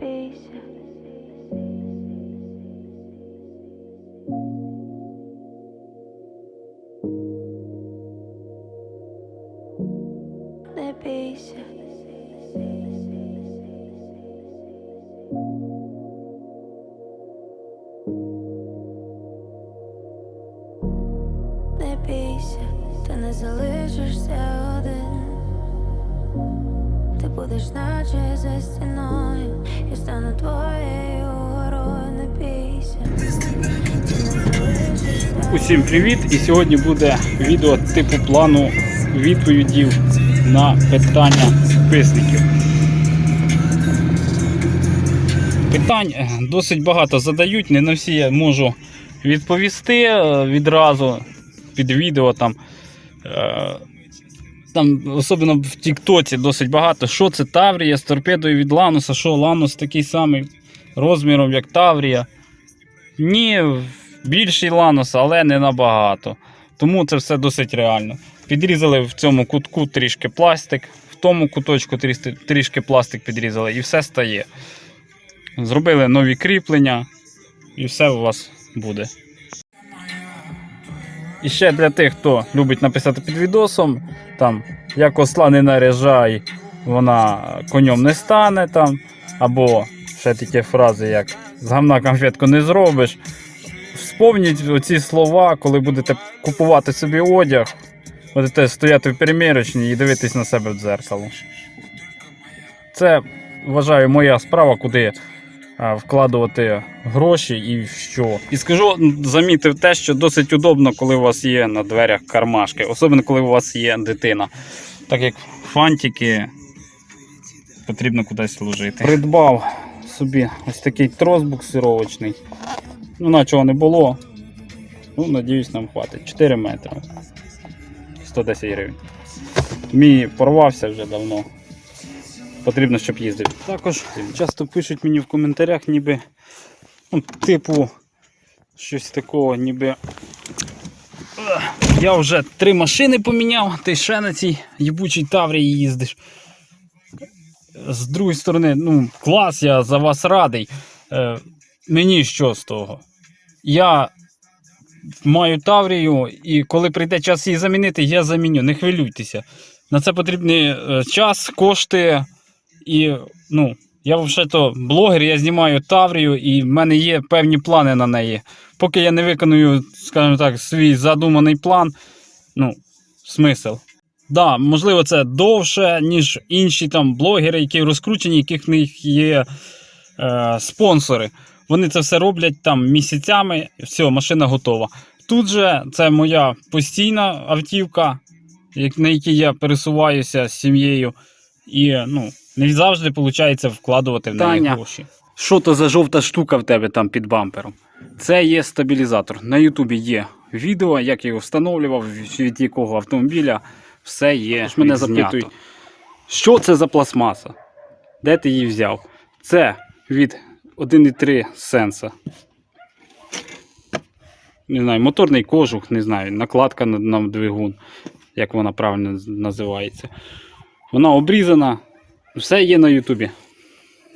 бійся. Не бійся. Не бійся, ти не залишишся один. Ти будеш наче за стіною, я стану твоєю горою, не бійся. Усім привіт! І сьогодні буде відео типу плану відповідів на питання підписників. Питань е, досить багато задають, не на всі я можу відповісти е, відразу під відео там. Там, особливо в Тіктоці досить багато. Що це Таврія з торпедою від Лануса? Що Ланус такий самий розміром, як Таврія? Ні, більший Ланус, але не набагато. Тому це все досить реально. Підрізали в цьому кутку трішки пластик, в тому куточку трішки пластик підрізали і все стає. Зробили нові кріплення, і все у вас буде. І ще для тих, хто любить написати під відосом, там, як осла не наряжай, вона конем не стане там, або ще такі фрази, як з гамна конфетку не зробиш. Вспомніть оці слова, коли будете купувати собі одяг, будете стояти в примірочній і дивитись на себе в дзеркало. Це, вважаю, моя справа, куди вкладувати гроші і що. І скажу, замітив те, що досить удобно, коли у вас є на дверях кармашки, особливо коли у вас є дитина. Так як фантики потрібно кудись ложити. Придбав собі ось такий трос буксировочний. Ну, начого не було. Ну, надіюсь, нам хватить. 4 метри. 110 гривень. Мій порвався вже давно. Потрібно, щоб їздив. Також часто пишуть мені в коментарях, ніби, ну, типу, щось такого, ніби. Я вже три машини поміняв, ти ще на цій їбучій Таврії їздиш. З другої сторони, ну, клас, я за вас радий. Е, мені що з того? Я маю Таврію, і коли прийде час її замінити, я заміню. Не хвилюйтеся. На це потрібний е, час, кошти. І ну, я взагалі то блогер, я знімаю Таврію, і в мене є певні плани на неї. Поки я не виконую, скажімо так, свій задуманий план, ну, смисл. Да, можливо, це довше, ніж інші там блогери, які розкручені, яких в них є е, спонсори. Вони це все роблять там місяцями, все, машина готова. Тут же це моя постійна автівка, на якій я пересуваюся з сім'єю. І ну, не завжди виходить вкладувати в неї Таня. гроші. Що то за жовта штука в тебе там під бампером? Це є стабілізатор. На Ютубі є відео, як я його встановлював, від якого автомобіля. Все є. Тож мене відзнято. запитують, Що це за пластмаса? Де ти її взяв? Це від 1,3 сенса. Не знаю, моторний кожух, не знаю, накладка на, на двигун, як вона правильно називається. Вона обрізана. Все є на Ютубі.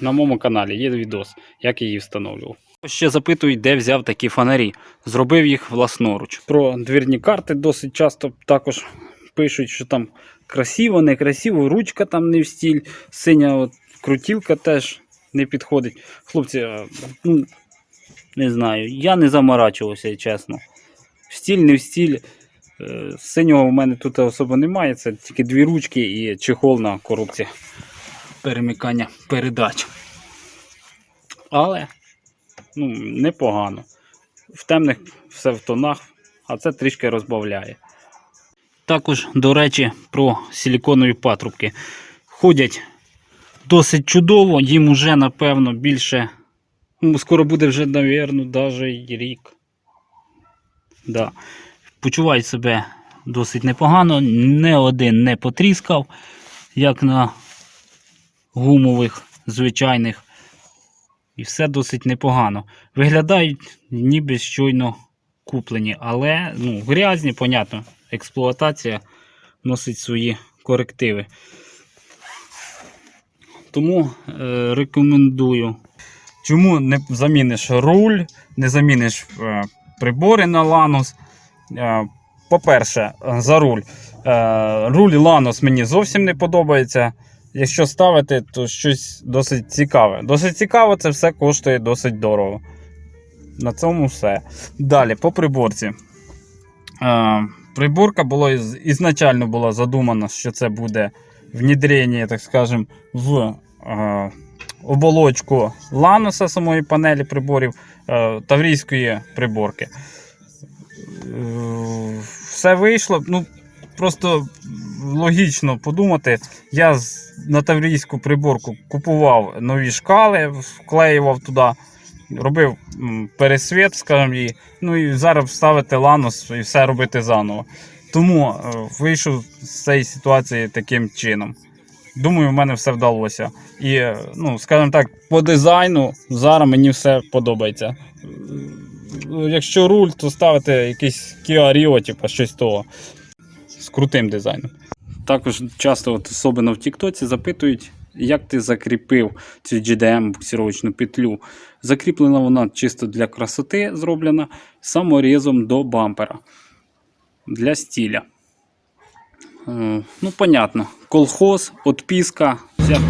На моєму каналі є відос, як її встановлював. Ще запитують, де взяв такі фонарі. Зробив їх власноруч. Про двірні карти досить часто також пишуть, що там красиво, некрасиво, ручка там не в стіль, синя от, крутілка теж не підходить. Хлопці, ну, не знаю, я не заморачувався, чесно. В стіль, не в стіль. Е, Синього в мене тут особо немає, це тільки дві ручки і чехол на коробці перемикання передач. Але ну, непогано. В темних все в тонах, а це трішки розбавляє. Також, до речі, про силіконові патрубки. Ходять досить чудово, їм уже, напевно, більше. Ну, скоро буде вже, напевно, навіть рік. Да. Почувають себе досить непогано, не один не потріскав, як на гумових, звичайних. І все досить непогано. Виглядають ніби щойно куплені, але ну, грязні, понятно, експлуатація носить свої корективи. Тому е, рекомендую. Чому не заміниш руль, не заміниш е, прибори на Ланос? Е, по-перше, за руль. Е, руль Ланос мені зовсім не подобається. Якщо ставити, то щось досить цікаве. Досить цікаво, це все коштує досить дорого. На цьому все. Далі, по приборці. Е, приборка була із- ізначально була задумана, що це буде внедрення, так скажем, в е, оболочку ланоса самої панелі приборів е, таврійської приборки. Е, все вийшло. Ну, просто логічно подумати. Я на таврійську приборку купував нові шкали, вклеював туди, робив пересвіт, скажімо, і, ну і зараз вставити ланос і все робити заново. Тому е, вийшов з цієї ситуації таким чином. Думаю, в мене все вдалося. І, е, ну, скажімо так, по дизайну зараз мені все подобається. Е, Якщо руль, то ставити якийсь Kia Rio, типу щось того з крутим дизайном. Також часто, от, особливо в Тіктоці, запитують, як ти закріпив цю GDM буксировочну петлю. Закріплена вона чисто для красоти, зроблена саморізом до бампера для стіля. Е, Ну, понятно. Колхоз, отписка. Вся...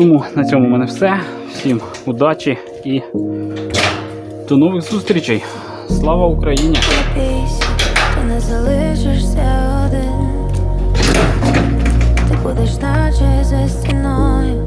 Тому на цьому в мене все. Всім удачі і до нових зустрічей. Слава Україні! Ти не залишишся один, ти будеш наче за стіною.